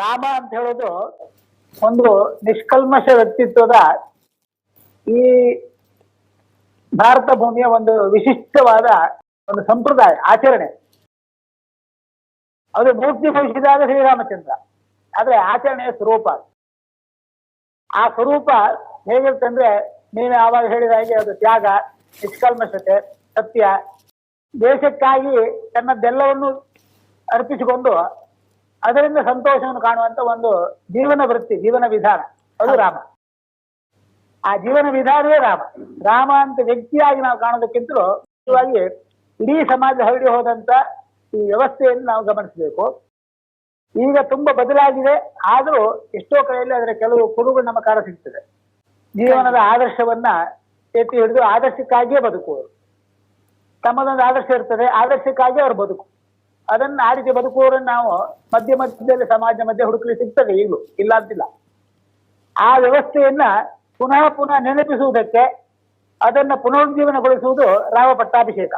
ರಾಮ ಅಂತ ಹೇಳೋದು ಒಂದು ನಿಷ್ಕಲ್ಮಶ ವ್ಯಕ್ತಿತ್ವದ ಈ ಭಾರತ ಭೂಮಿಯ ಒಂದು ವಿಶಿಷ್ಟವಾದ ಒಂದು ಸಂಪ್ರದಾಯ, ಆಚರಣೆ. ಅದು ಮೂರ್ತಿ ಭವಿಷ್ಯದಾಗ ಶ್ರೀರಾಮಚಂದ್ರ. ಆದ್ರೆ ಆಚರಣೆಯ ಸ್ವರೂಪ ಆ ಸ್ವರೂಪ ಹೇಗಿರ್ತಂದ್ರೆ ನೀನು ಆವಾಗ ಹೇಳಿದ ಹಾಗೆ ಅದು ತ್ಯಾಗ, ನಿಷ್ಕಲ್ಮಶತೆ, ಸತ್ಯ. ದೇಶಕ್ಕಾಗಿ ತನ್ನದೆಲ್ಲವನ್ನು ಅರ್ಪಿಸಿಕೊಂಡು ಅದರಿಂದ ಸಂತೋಷವನ್ನು ಕಾಣುವಂತ ಒಂದು ಜೀವನ ವೃತ್ತಿ, ಜೀವನ ವಿಧಾನ. ಅದು ರಾಮ. ಆ ಜೀವನ ವಿಧಾನವೇ ರಾಮ. ರಾಮ ಅಂತ ವ್ಯಕ್ತಿಯಾಗಿ ನಾವು ಕಾಣೋದಕ್ಕಿಂತಲೂ ಮುಖ್ಯವಾಗಿ ಇಡೀ ಸಮಾಜ ಹರಡಿ ಹೋದಂತ ಈ ವ್ಯವಸ್ಥೆಯನ್ನು ನಾವು ಗಮನಿಸಬೇಕು. ಈಗ ತುಂಬಾ ಬದಲಾಗಿದೆ. ಆದರೂ ಎಷ್ಟೋ ಕಡೆಯಲ್ಲಿ ಅದರ ಕೆಲವು ಕುರುಗಳು ನಮ್ಮ ಕಾಲ ಸಿಗ್ತದೆ. ಜೀವನದ ಆದರ್ಶವನ್ನ ಎತ್ತಿ ಹಿಡಿದು ಆದರ್ಶಕ್ಕಾಗಿಯೇ ಬದುಕುವರು ತಮ್ಮದೊಂದು ಆದರ್ಶ ಇರ್ತದೆ. ಆದರ್ಶಕ್ಕಾಗಿ ಅವರು ಬದುಕು. ಅದನ್ನ ಆ ರೀತಿ ಬದುಕುವವರನ್ನು ನಾವು ಮಧ್ಯ ಮಧ್ಯದಲ್ಲಿ ಸಮಾಜ ಮಧ್ಯೆ ಹುಡುಕಲಿ ಸಿಗ್ತದೆ ಈಗಲೂ, ಇಲ್ಲ ಅಂತಿಲ್ಲ. ಆ ವ್ಯವಸ್ಥೆಯನ್ನ ಪುನಃ ಪುನಃ ನೆನಪಿಸುವುದಕ್ಕೆ ಅದನ್ನ ಪುನರುಜ್ಜೀವನಗೊಳಿಸುವುದು ರಾಮ ಪಟ್ಟಾಭಿಷೇಕ.